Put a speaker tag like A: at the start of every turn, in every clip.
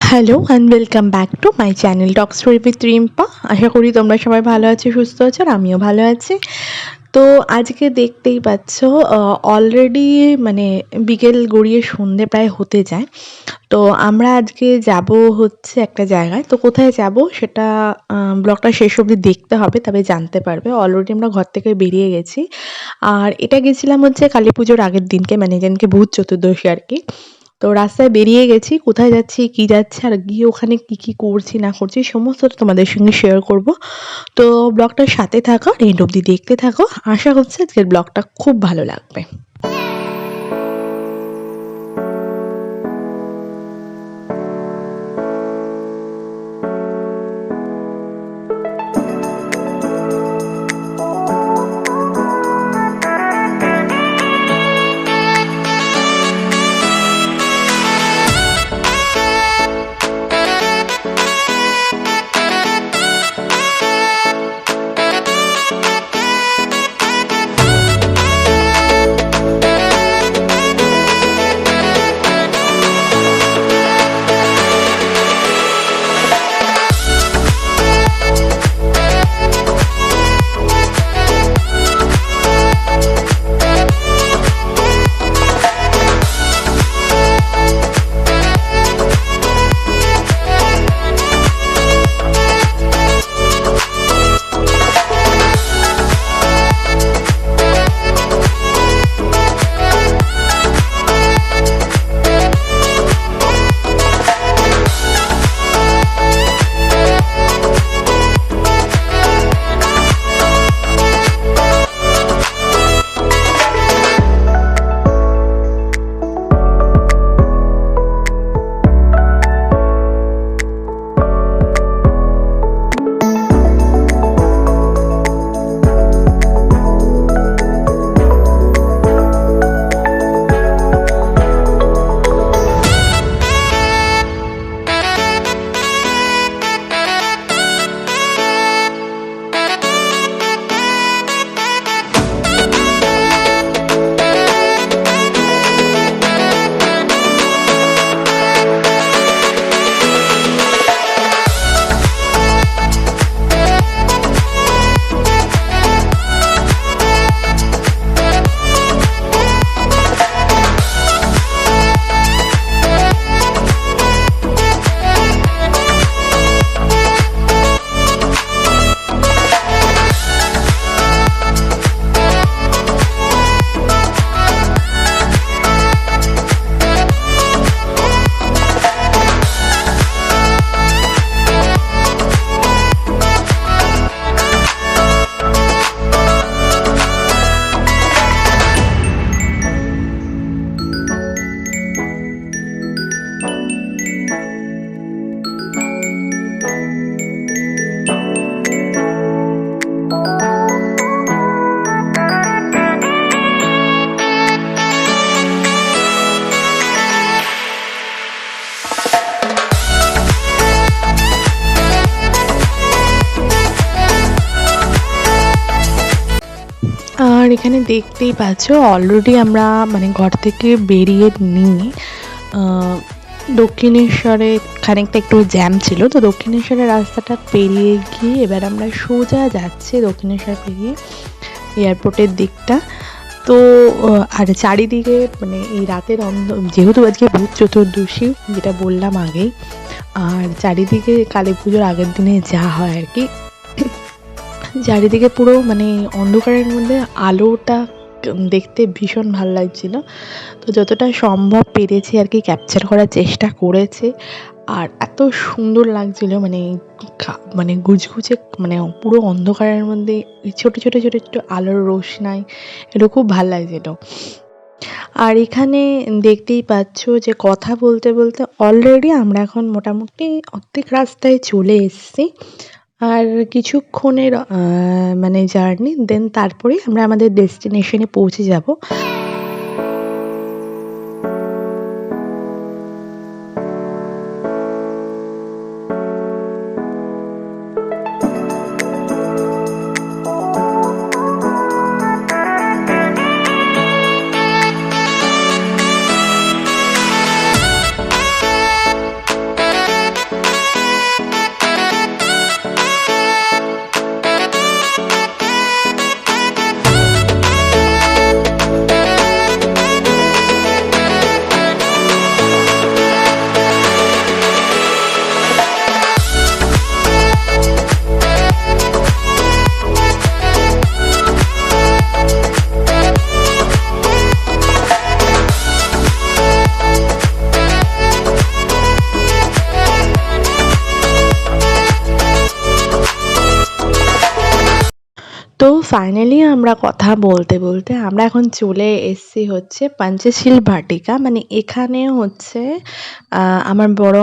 A: Hello and welcome back to my channel story with Rimpa আশা করি তোমরা সবাই ভালো আছো, সুস্থ আছো, আর আমিও ভালো আছি। তো আজকে দেখতেই পাচ্ছ অলরেডি মানে বিকেল গড়িয়ে সন্ধে প্রায় হতে যায়। তো আমরা আজকে যাব হচ্ছে একটা জায়গায়। তো কোথায় যাব সেটা ব্লগটা শেষ অবধি দেখতে হবে, তবে জানতে পারবে। অলরেডি আমরা ঘর থেকে বেরিয়ে গেছি। আর এটা গেছিলাম হচ্ছে কালী পুজোর আগের দিনকে মানে যেদিনকে ভূত চতুর্দশী আর কি। তো রাস্তায় বেরিয়ে গেছি, কোথায় যাচ্ছি, কি যাচ্ছে, আর গিয়ে ওখানে কি কি করছি, না করছি, সমস্তটা তোমাদের সঙ্গে শেয়ার করব। তো ব্লগটার সাথে থাকো এন্ড অব্দি দেখতে থাকো। আশা করছি আজকের ব্লগটা খুব ভালো লাগবে। আর এখানে দেখতেই পাচ্ছ অলরেডি আমরা মানে ঘর থেকে বেরিয়ে আহ, দক্ষিণেশ্বরে খানিকটা একটু জ্যাম ছিল তো দক্ষিণেশ্বরের রাস্তাটা পেরিয়ে গিয়ে এবার আমরা সোজা যাচ্ছি দক্ষিণেশ্বর পেরিয়ে এয়ারপোর্টের দিকটা। তো আর চারিদিকে মানে এই রাতের অন্ধ যেহেতু আজকে ভূত চতুর্দশী যেটা বললাম আগেই আর চারিদিকে কালী পুজোর আগের দিনে যা হয় আর কি চারিদিকে পুরো মানে অন্ধকারের মধ্যে আলোটা দেখতে ভীষণ ভালো লাগছিল। তো যতটা সম্ভব পেরেছি আর কি ক্যাপচার করার চেষ্টা করেছে। আর এত সুন্দর লাগছিল মানে মানে গুজগুজে মানে পুরো অন্ধকারের মধ্যে ছোটো ছোটো ছোটো, ছোট আলোর রোশনাই এটা খুব ভালো লাগছিল। আর এখানে দেখতেই পাচ্ছ যে কথা বলতে বলতে অলরেডি আমরা এখন মোটামুটি অর্ধেক রাস্তায় চলে এসেছি। আর কিছুক্ষণের মানে জার্নি দেন তারপরেই আমরা আমাদের ডেস্টিনেশনে পৌঁছে যাব। ফাইনালি আমরা কথা বলতে বলতে আমরা এখন চলে এসেছি হচ্ছে পঞ্চশীল ভাটিকা মানে এখানে হচ্ছে আমার বড়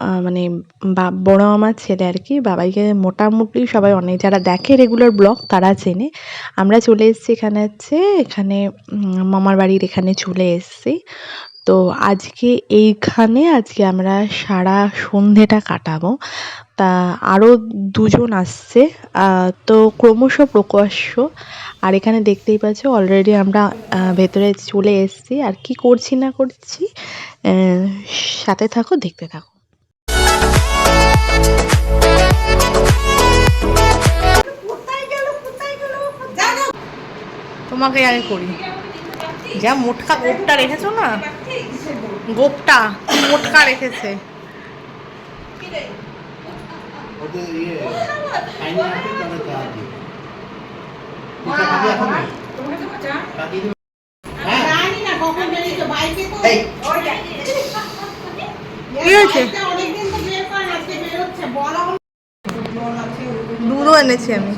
A: আহ, মানে বড় মামার ছেলে আর কি বাবাইকে মোটামুটি সবাই অনেক যারা দেখে রেগুলার ব্লগ তারা চেনে। আমরা চলে এসেছি এখানে হচ্ছে এখানে মামার বাড়ির এখানে চলে এসেছি। তো আজকে এইখানে আজকে আমরা সারা সন্ধেটা কাটাবো। তা আরও দুজন আসছে তো ক্রমশ প্রকাশ্য। আর এখানে দেখতেই পাচ্ছ অলরেডি আমরা ভেতরে চলে এসেছি। আর কি করছি না করছি সাথে থাকো দেখতে থাকো। তোমাকে আগে করি। যা মোটকা গোপটা রেখেছো না? গোপটা মোটকা রেখেছে।
B: ওদের ইয়ে ফাইনাল আছে তবে চা দিই পিঠা খাবি এখন? কাকি দিবি হ্যাঁ।
A: দুধও এনেছি আমি।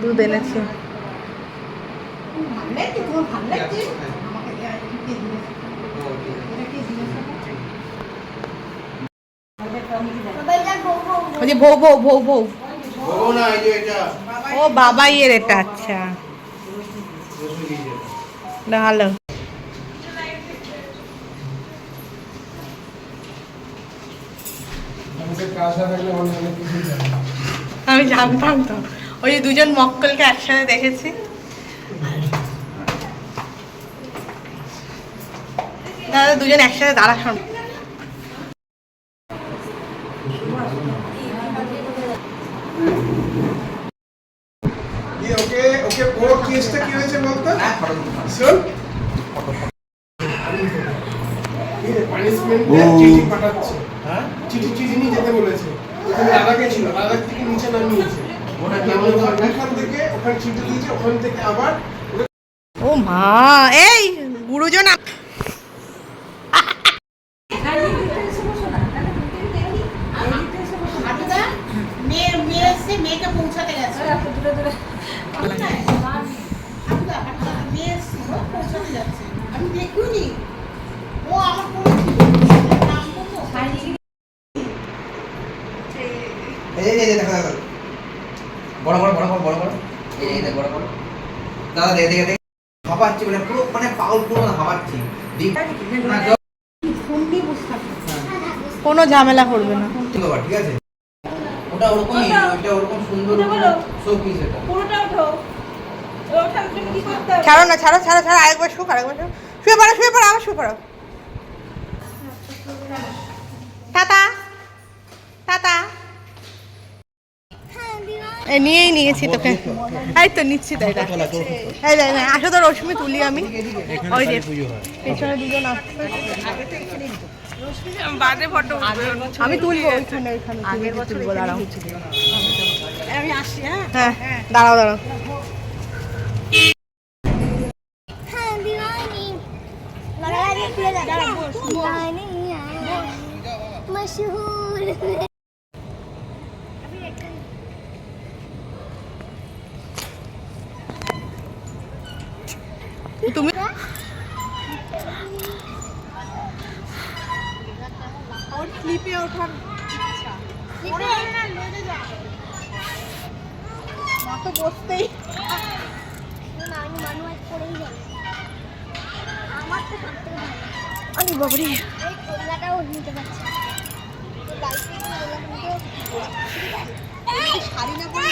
A: দুধ এনেছি।
C: ভালো লাগছে তোমার ভালো লাগছে আমাকে দেয়া কে দিয়েছে এটা কে দিয়েছে
A: বলছি ভৌ ভৌ ভৌ ভৌ।
B: যে এটা।
A: ও বাবাই এর এটা আচ্ছা। ভালো। আমি জানতাম তো। ওই যে দুজন মক্কলকে একসাথে দেখেছি। দাদা দুজন একসাথে দাঁড়া শোন
D: ওকে ওকে ওর কেসটা কি হয়েছে বলতো?
B: হ্যাঁ
D: শোন পানিশমেন্টে চিঠি পাঠাচ্ছে।
B: হ্যাঁ?
D: চিঠি চিঠি নিয়ে যেতে বলেছে। ওখানে লাদাখে ছিল লাদাখ থেকে নিচে নামিয়েছে
B: ওটা কি
D: নামিয়ে
B: বলতো?
D: ওখান থেকে ওখানে চিঠি দিয়েছে ওখান থেকে আবার
A: ও মা এই গুরুজন
E: এই এই এই দেখো দেখো বড় বড় বড় বড় বড় বড়। এই এই বড় বড়। দাদা দেখে দেখে দেখে। হাঁপাচ্ছি মানে পুরো মানে পাউল পুরো হাঁপাচ্ছি ডিপ না জল
C: ফোনটি বুঝতে পারছি
A: কোনো ঝামেলা করবে না।
E: ঠিক আছে? ওটা ওরকমই ওটা ওরকম সুন্দর শো এটা।
F: পুরোটা ওঠো। ওঠার জন্য কি করতে হবে?
A: ছাড়ো না ছাড়ো ছাড়ো ছাড়ো আরেকবার শুক আরেকবার শুক শুয়ে পড়ো শুয়ে পড়ো আবার শুয়ে পড়ো। টাটা। টাটা। নিয়েই নিয়েছি তোকে। এই তো নিচ্ছি তাই এটা এই যে এই আসো তো রশ্মি তুলি আমি। ওই যে পেছনে দুজন আসছে।
F: বাদে ফটো
A: আমি তুলবো ওইখানে ওইখানে। আগের বছর তুলবো দাঁড়াও।
C: আমি আসছি হ্যাঁ?
A: হ্যাঁ দাঁড়াও দাঁড়াও। তুমি?
C: ওর। ওঠার তো বসতেই।
A: আরে বাবারে।
C: শাড়ি না পরে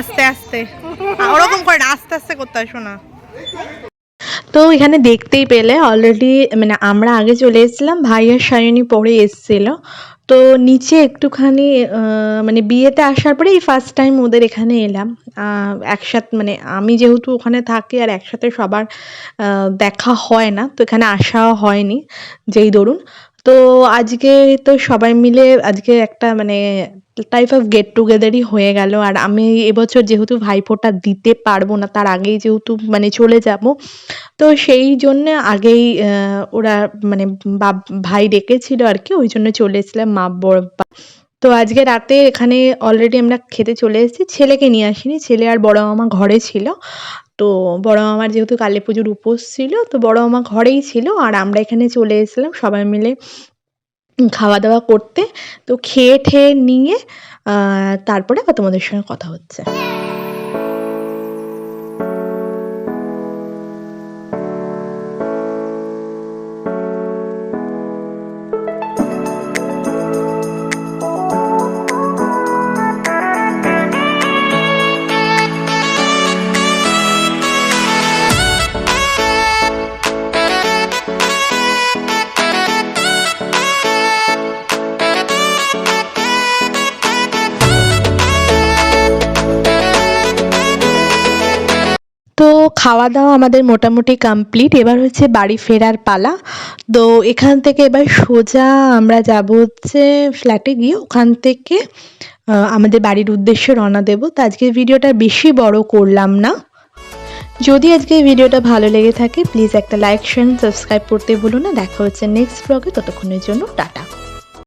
A: আস্তে আস্তে। ওরকম করে আস্তে আস্তে করতে হয়, শোনা। তো এখানে দেখতেই পেলে অলরেডি মানে আমরা আগে চলে এসেছিলাম ভাই আর সায়নী পরে এসেছিল। তো নিচে একটুখানি মানে বিয়েতে আসার পরে এই ফার্স্ট টাইম ওদের এখানে এলাম। একসাথে মানে আমি যেহেতু ওখানে থাকি আর একসাথে সবার দেখা হয় না, তো এখানে আসাও হয়নি, যেই ধরুন। তো আজকে তো সবাই মিলে, আজকে একটা মানে টাইপ অফ গেট টুগেদারই হয়ে গেল। আর আমি এবছর যেহেতু ভাইফোঁটা দিতে পারব না, তার আগেই যেহেতু মানে চলে যাব। তো সেই জন্য আগেই ওরা মানে ভাই ডেকেছিল আর কি, ওই জন্য চলে এসেছিলাম মা, বড় তো আজকে রাতে এখানে অলরেডি আমরা খেতে চলে এসেছি। ছেলেকে নিয়ে আসিনি, ছেলে আর বড় মামা ঘরে ছিল। তো বড় মামার যেহেতু কালী পুজোর উপোস ছিল, তো বড় মামা ঘরেই ছিল। আর আমরা এখানে চলে এসেছিলাম সবাই মিলে খাওয়া দাওয়া করতে তো খেয়ে ঠেয়ে নিয়ে তারপরে তোমাদের সঙ্গে কথা হচ্ছে। খাওয়া দাওয়া আমাদের মোটামুটি কমপ্লিট এবার হচ্ছে বাড়ি ফেরার পালা। তো এখান থেকে এবার সোজা আমরা যাব হচ্ছে ফ্ল্যাটে গিয়ে ওখান থেকে আমাদের বাড়ির উদ্দেশ্যে রওনা দেবো। তো আজকের ভিডিওটা বেশি বড় করলাম না। যদি আজকে এই ভিডিওটা ভালো লেগে থাকে প্লিজ একটা লাইক শেয়ার সাবস্ক্রাইব করতে ভুলো না। দেখা হচ্ছে নেক্সট ব্লগে ততক্ষণের জন্য টাটা।